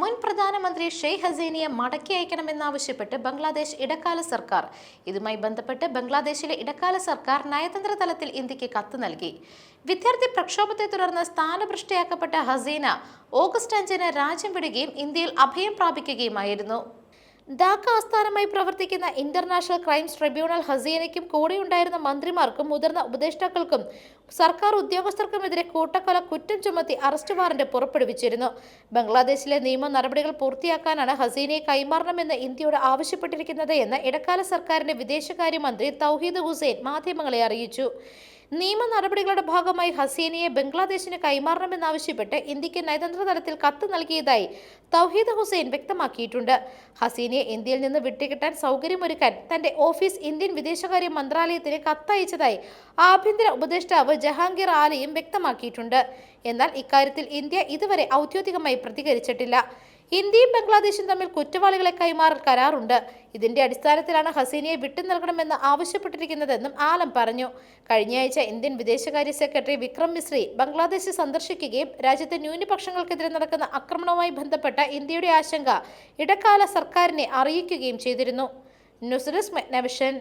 മുൻ പ്രധാനമന്ത്രി ഷെയ്ഖ് ഹസീനയെ മടക്കി അയക്കണമെന്നാവശ്യപ്പെട്ട് ബംഗ്ലാദേശ് ഇടക്കാല സർക്കാർ. ഇതുമായി ബന്ധപ്പെട്ട് ബംഗ്ലാദേശിലെ ഇടക്കാല സർക്കാർ നയതന്ത്ര തലത്തിൽ ഇന്ത്യയ്ക്ക് കത്ത് നൽകി. വിദ്യാർത്ഥി പ്രക്ഷോഭത്തെ തുടർന്ന് സ്ഥാനഭ്രഷ്ടയാക്കപ്പെട്ട ഹസീന ഓഗസ്റ്റ് അഞ്ചിന് രാജ്യം വിടുകയും ഇന്ത്യയിൽ അഭയം പ്രാപിക്കുകയുമായിരുന്നു. ധാക്ക ആസ്ഥാനമായി പ്രവർത്തിക്കുന്ന ഇന്റർനാഷണൽ ക്രൈംസ് ട്രിബ്യൂണൽ ഹസീനയ്ക്കും കൂടെയുണ്ടായിരുന്ന മന്ത്രിമാർക്കും മുതിർന്ന ഉപദേഷ്ടാക്കൾക്കും സർക്കാർ ഉദ്യോഗസ്ഥർക്കുമെതിരെ കൂട്ടക്കൊല കുറ്റം ചുമത്തി അറസ്റ്റ് വാറന്റ് പുറപ്പെടുവിച്ചിരുന്നു. ബംഗ്ലാദേശിലെ നിയമ നടപടികൾ പൂർത്തിയാക്കാനാണ് ഹസീനയെ കൈമാറണമെന്ന് ഇന്ത്യയോട് ആവശ്യപ്പെട്ടിരിക്കുന്നത് എന്ന് ഇടക്കാല സർക്കാരിന്റെ വിദേശകാര്യമന്ത്രി തൗഹീദ് ഹുസൈൻ മാധ്യമങ്ങളെ അറിയിച്ചു. നിയമ നടപടികളുടെ ഭാഗമായി ഹസീനയെ ബംഗ്ലാദേശിന് കൈമാറണമെന്നാവശ്യപ്പെട്ട് ഇന്ത്യയ്ക്ക് നയതന്ത്ര തലത്തിൽ കത്ത് നൽകിയതായി തൗഹീദ് ഹുസൈൻ വ്യക്തമാക്കിയിട്ടുണ്ട്. ഹസീനയെ ഇന്ത്യയിൽ നിന്ന് വിട്ടുകിട്ടാൻ സൗകര്യമൊരുക്കാൻ തന്റെ ഓഫീസ് ഇന്ത്യൻ വിദേശകാര്യ മന്ത്രാലയത്തിന് കത്തയച്ചതായി ആഭ്യന്തര ഉപദേഷ്ടാവ് ജഹാംഗീർ ആലിയും വ്യക്തമാക്കിയിട്ടുണ്ട്. എന്നാൽ ഇക്കാര്യത്തിൽ ഇന്ത്യ ഇതുവരെ ഔദ്യോഗികമായി പ്രതികരിച്ചിട്ടില്ല. ഇന്ത്യയും ബംഗ്ലാദേശും തമ്മിൽ കുറ്റവാളികളെ കൈമാറൽ കരാറുണ്ട്. ഇതിന്റെ അടിസ്ഥാനത്തിലാണ് ഹസീനയെ വിട്ടു നൽകണമെന്ന് ആവശ്യപ്പെട്ടിരിക്കുന്നതെന്നും ആലം പറഞ്ഞു. കഴിഞ്ഞയാഴ്ച ഇന്ത്യൻ വിദേശകാര്യ സെക്രട്ടറി വിക്രം മിശ്രി ബംഗ്ലാദേശ് സന്ദർശിക്കുകയും രാജ്യത്തെ ന്യൂനപക്ഷങ്ങൾക്കെതിരെ നടക്കുന്ന ആക്രമണവുമായി ബന്ധപ്പെട്ട ഇന്ത്യയുടെ ആശങ്ക ഇടക്കാല സർക്കാരിനെ അറിയിക്കുകയും ചെയ്തിരുന്നു. News desk Megnavision.